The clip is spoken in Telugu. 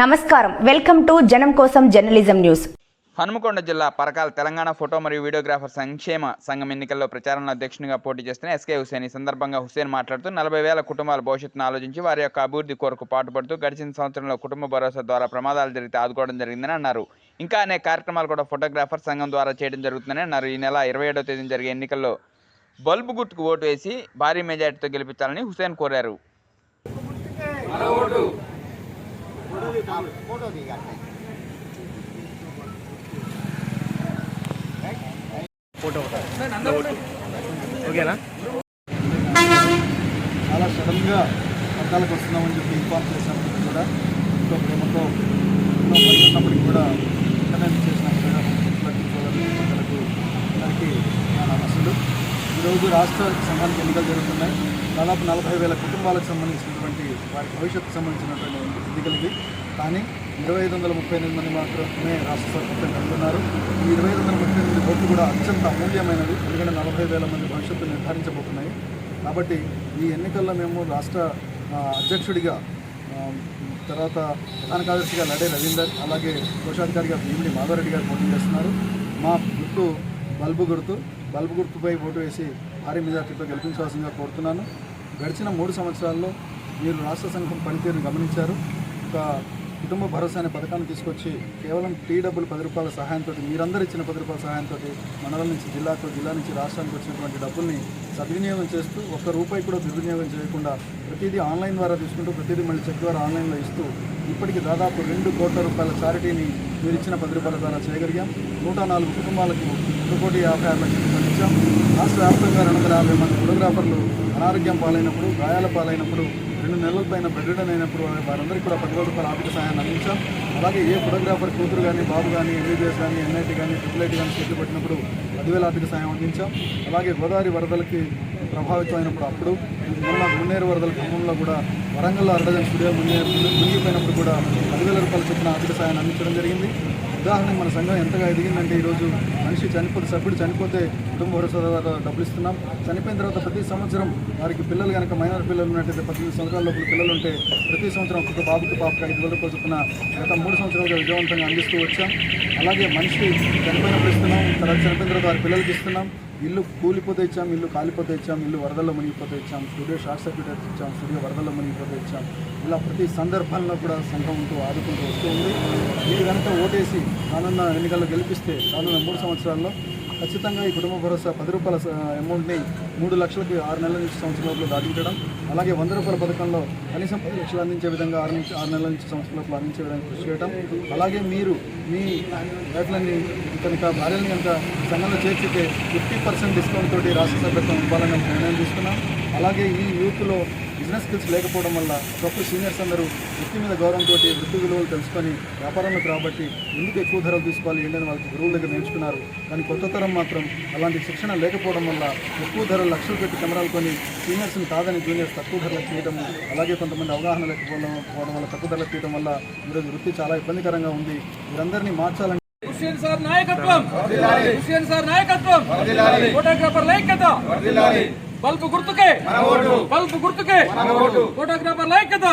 నమస్కారం. వెల్కమ్ టు జనం కోసం జర్నలిజం న్యూస్. హనుమకొండ జిల్లా పరకాల తెలంగాణ ఫోటో మరియు వీడియోగ్రాఫర్ సంక్షేమ సంఘం ఎన్నికల్లో ప్రచారంలో అధ్యక్షునిగా పోటీ చేస్తున్న ఎస్కే హుసేన్ ఈ సందర్భంగా హుసేన్ మాట్లాడుతూ నలభై వేల కుటుంబాల భవిష్యత్తును ఆలోచించి వారి యొక్క అభివృద్ధి కొరకు పాటుపడుతూ గడిచిన సంవత్సరంలో కుటుంబ భరోసా ద్వారా ప్రమాదాలు జరిగితే ఆదుకోవడం జరిగిందని అన్నారు. ఇంకా అనేక కార్యక్రమాలు కూడా ఫోటోగ్రాఫర్ సంఘం ద్వారా చేయడం జరుగుతుందని అన్నారు. ఈ నెల ఇరవై ఏడవ తేదీన జరిగే ఎన్నికల్లో బల్బు గుర్తుకు ఓటు వేసి భారీ మెజార్టీతో గెలిపించాలని హుసేన్ కోరారు. ఓకేనా చాలా సడన్గా పద్నాలుగు వస్తున్నామని చెప్పి ఇన్ఫార్మ్ చేసినప్పటికీ కూడా ఎంతో ప్రేమతో ఎన్నో పనులు ఉన్నప్పటికీ కూడా ఇంటర్నెట్ చేసిన ప్రజలకు అందరికీ నా నమస్సులు ఈరోజు రాష్ట్ర సంఘానికి ఎన్నికలు జరుగుతున్నాయి. దాదాపు నలభై వేల కుటుంబాలకు సంబంధించినటువంటి వారి భవిష్యత్తుకు సంబంధించినటువంటి ఎన్నికలకి కానీ ఇరవై ఐదు వందల ముప్పై ఎనిమిది మంది మాత్రమే రాష్ట్ర సర్పంచ్ ఉన్నారు ఈ ఇరవై ఐదు వందల ముప్పై ఎనిమిది ఓట్లు కూడా అత్యంత అమూల్యమైనవి ఎందుకంటే నలభై వేల మంది భవిష్యత్తు నిర్ధారించబోతున్నాయి. కాబట్టి ఈ ఎన్నికల్లో మేము రాష్ట్ర అధ్యక్షుడిగా తర్వాత ప్రధాన కార్యదర్శిగా లడే రవీందర్ అలాగే కోశాధికారిగా భీమిడి మాధవరెడ్డి గారు పోటీ చేస్తున్నారు. మా గుర్తు బల్బు గుర్తు బల్బు గుర్తుపై ఓటు వేసి భారీ మెజార్టీతో గెలిపించవలసిందిగా కోరుతున్నాను. గడిచిన మూడు సంవత్సరాల్లో మీరు రాష్ట్ర సంఘం పనితీరును గమనించారు. ఒక కుటుంబ భరోసా అనే పథకాన్ని తీసుకొచ్చి కేవలం టీ డబ్బులు పది రూపాయల సహాయంతో మీరందరూ ఇచ్చిన పది రూపాయల సహాయంతో మండలం నుంచి జిల్లాకు జిల్లా నుంచి రాష్ట్రానికి వచ్చినటువంటి డబ్బుల్ని సద్వినియోగం చేస్తూ ఒక్క రూపాయి కూడా దుర్వినియోగం చేయకుండా ప్రతిదీ ఆన్లైన్ ద్వారా తీసుకుంటూ ప్రతిదీ మళ్ళీ చెక్ ద్వారా ఆన్లైన్లో ఇస్తూ ఇప్పటికి దాదాపు రెండు కోట్ల రూపాయల చారిటీని మీరు ఇచ్చిన పది రూపాయల ద్వారా చేయగలిగాం. నూట నాలుగు కుటుంబాలకు ఒక కోటి యాభై ఆరు లక్షల రూపాయలు ఇచ్చాం రాష్ట్ర వ్యాప్తంగా రెండు వందల యాభై మంది ఫోటోగ్రాఫర్లు అనారోగ్యం పాలైనప్పుడు గాయాల పాలైనప్పుడు రెండు నెలల పైన బెడ్రిడన్ అయినప్పుడు వారందరికీ కూడా పది రూపాయల ఆర్థిక సహాయాన్ని అందించాం. అలాగే ఏ ఫోటోగ్రాఫర్ కూతురు కానీ బాబు కానీ ఎంబీబీఎస్ కానీ ఎన్ఐటీ కానీ ట్రిపుల్ఐటీ కానీ చేతులు పెట్టినప్పుడు పదివేల ఆర్థిక సహాయం అందించాం. అలాగే గోదావరి వరదలకి ప్రభావితం అయినప్పుడు అప్పుడు మొన్న మున్నేరు వరదల క్రమంలో కూడా వరంగల్ అరడజన్ స్టూడియో మున్నేరు మునిగిపోయినప్పుడు కూడా పదివేల రూపాయల చొప్పున ఆర్థిక సహాయాన్ని అందించడం జరిగింది. ఉదాహరణకు మన సంఘం ఎంతగా ఎదిగిందంటే ఈరోజు మనిషి చనిపోతే సభ్యుడు చనిపోతే కుటుంబ భరోసా ద్వారా డబ్బులు ఇస్తున్నాం. చనిపోయిన తర్వాత ప్రతి సంవత్సరం వారికి పిల్లలు కనుక మైనర్ పిల్లలు ఉన్నట్టయితే పద్దెనిమిది సంవత్సరాల లోపల పిల్లలు ఉంటే ప్రతి సంవత్సరం ఒక్కొక్క బాబుకి పాపకి ఐదు వేల రూపాయలు చొప్పున గత మూడు సంవత్సరాలుగా విజయవంతంగా అందిస్తూ వచ్చాం. అలాగే మనిషి చనిపోయినప్పుడు ఇస్తున్నాం తర్వాత చనిపోయిన తర్వాత వారి పిల్లలకి ఇస్తున్నాం. ఇల్లు కూలిపోతే ఇచ్చాం ఇల్లు కాలిపోతే ఇచ్చాం ఇల్లు వరదల్లో మునిగిపోతే ఇచ్చాం స్టూడియో షార్ట్ సర్క్యూట్ ఇచ్చాం స్టూడియో వరదల్లో మునిగిపోతే ఇచ్చాం. ఇలా ప్రతి సందర్భంలో కూడా సంఘం ఉంటూ ఆదుకుంటూ వస్తూ ఉంది. మీరు కనుక ఓటేసి రానున్న ఎన్నికల్లో గెలిపిస్తే రానున్న మూడు సంవత్సరాల్లో ఖచ్చితంగా ఈ కుటుంబ భరోసా పది రూపాయల అమౌంట్ని మూడు లక్షలకి ఆరు నెలల నుంచి సంవత్సరం లోపల దాటించడం అలాగే వంద రూపాయల పథకంలో కనీసం పది లక్షలు అందించే విధంగా ఆరు నుంచి ఆరు నెలల నుంచి సంవత్సరం లోపల అందించే విధంగా కృషి చేయడం అలాగే మీరు మీ రేట్లని కనుక భార్యలను కనుక సంఘంలో చేర్చితే ఫిఫ్టీ పర్సెంట్ డిస్కౌంట్ తోటి రాష్ట్ర సభ్యత్వం ఇవ్వాలని నిర్ణయం తీసుకున్నాం. అలాగే ఈ యూత్లో బిజినెస్ స్కిల్స్ లేకపోవడం వల్ల ఒకప్పుడు సీనియర్స్ అందరూ వృత్తి మీద గౌరవంతో వృత్తి విలువలు తెలుసుకొని వ్యాపారంలోకి రాబట్టి ఎందుకు ఎక్కువ ధరలు తీసుకోవాలి ఏంటని వాళ్ళకి గురువుల దగ్గర నేర్చుకున్నారు. కానీ కొత్త తరం మాత్రం అలాంటి శిక్షణ లేకపోవడం వల్ల ఎక్కువ ధరలు లక్షలు పెట్టి కెమెరాలు కొని సీనియర్స్ని కాదని జూనియర్స్ తక్కువ ధరలకు చేయడం అలాగే కొంతమంది అవగాహన లేకపోవడం పోవడం వల్ల తక్కువ ధరలకు తీయడం వల్ల ఈరోజు వృత్తి చాలా ఇబ్బందికరంగా ఉంది. వీరందరినీ మార్చాలని హుస్సేన్ సార్ నాయకత్వం. హుస్సేన్ సార్ నాయకత్వం. ఫోటోగ్రాఫర్ ఐక్యత బల్బు గుర్తుకే. బల్బు గుర్తుకే. ఫోటోగ్రాఫర్ ఐక్యత